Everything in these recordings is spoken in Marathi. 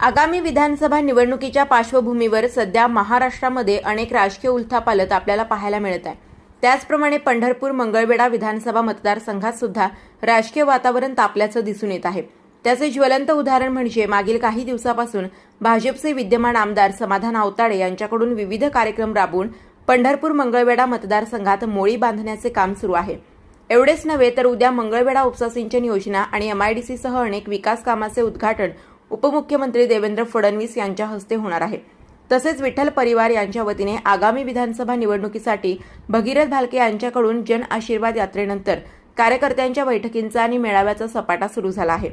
आगामी विधानसभा निवडणुकीच्या पार्श्वभूमीवर सध्या महाराष्ट्रामध्ये अनेक राजकीय उलथापालत आपल्याला पाहायला मिळत आहे. त्याचप्रमाणे पंढरपूर मंगळवेढा विधानसभा मतदारसंघात सुद्धा राजकीय वातावरण तापल्याचं दिसून येत आहे. त्याचे ज्वलंत उदाहरण म्हणजे मागील काही दिवसापासून भाजपचे विद्यमान आमदार समाधान आवताडे यांच्याकडून विविध कार्यक्रम राबवून पंढरपूर मंगळवेढा मतदारसंघात मोळी बांधण्याचे काम सुरू आहे. एवढेच नव्हे तर उद्या मंगळवेढा उपसा सिंचन योजना आणि एमआयडीसीसह अनेक विकास कामाचे उद्घाटन उपमुख्यमंत्री देवेंद्र फडणवीस यांच्या हस्ते होणार आहे. तसेच विठ्ठल परिवार यांच्या वतीने आगामी विधानसभा निवडणुकीसाठी भगीरथ भालके यांच्याकडून जन आशीर्वाद यात्रेनंतर कार्यकर्त्यांच्या बैठकींचा आणि मेळाव्याचा सपाटा सुरू झाला आहे.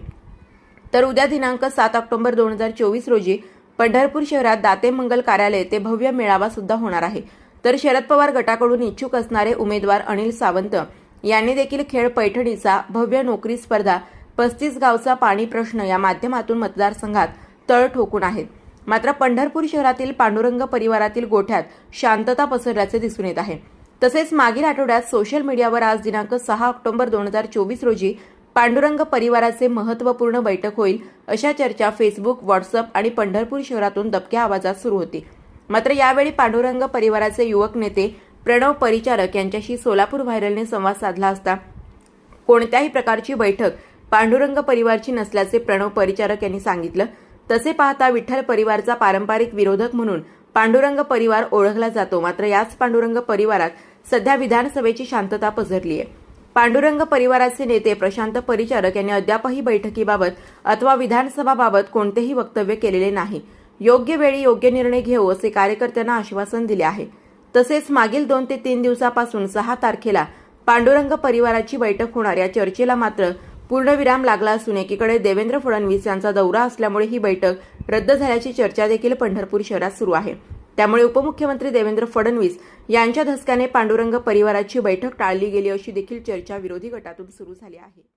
तर उद्या दिनांक सात ऑक्टोबर दोन हजार चोवीस रोजी पंढरपूर शहरात दाते मंगल कार्यालय ते भव्य मेळावा सुद्धा होणार आहे. तर शरद पवार गटाकडून इच्छुक असणारे उमेदवार अनिल सावंत यांनी देखील खेळ पैठणीचा भव्य नोकरी स्पर्धा पस्तीस गावचा पाणी प्रश्न या माध्यमातून मतदारसंघात तळ ठोकून आहेत मात्र पंढरपूर शहरातील पांडुरंग परिवारातील गोठ्यात शांतता पसरल्याचे दिसून येत आहे. तसेच मागील आठवड्यात सोशल मीडियावर आज दिनांक सहा ऑक्टोबर दोन हजार चोवीस रोजी पांडुरंग परिवाराचे महत्त्वपूर्ण बैठक होईल अशा चर्चा फेसबुक व्हॉट्सअप आणि पंढरपूर शहरातून दबक्या आवाजात सुरू होती. मात्र यावेळी पांडुरंग परिवाराचे युवक नेते प्रणव परिचारक यांच्याशी सोलापूर व्हायरलने संवाद साधला असता कोणत्याही प्रकारची बैठक पांडुरंग परिवारची नसल्याचे प्रणव परिचारक यांनी सांगितलं. तसे पाहता विठ्ठल परिवारचा पारंपरिक विरोधक म्हणून पांडुरंग परिवार ओळखला जातो. मात्र याच पांडुरंग परिवारात सध्या विधानसभेची शांतता पसरली आहे पांडुरंग परिवाराचे नेते प्रशांत परिचारक यांनी अद्यापही बैठकीबाबत अथवा विधानसभाबाबत कोणतेही वक्तव्य केलेले नाही. योग्य वेळी योग्य निर्णय घेऊ असे कार्यकर्त्यांना आश्वासन दिले आहे. तसेच मागील दोन ते तीन दिवसापासून सहा तारखेला पांडुरंग परिवाराची बैठक होणार या चर्चेला मात्र पूर्णविराम लागला असून एकीकडे देवेंद्र फडणवीस यांचा दौरा असल्यामुळे ही बैठक रद्द झाल्याची चर्चा देखील पंढरपूर शहरात सुरू आहे. त्यामुळे उपमुख्यमंत्री देवेंद्र फडणवीस यांच्या धसक्याने पांडुरंग परिवाराची बैठक टाळली गेली अशी देखील चर्चा विरोधी गटातून सुरू झाली आहे.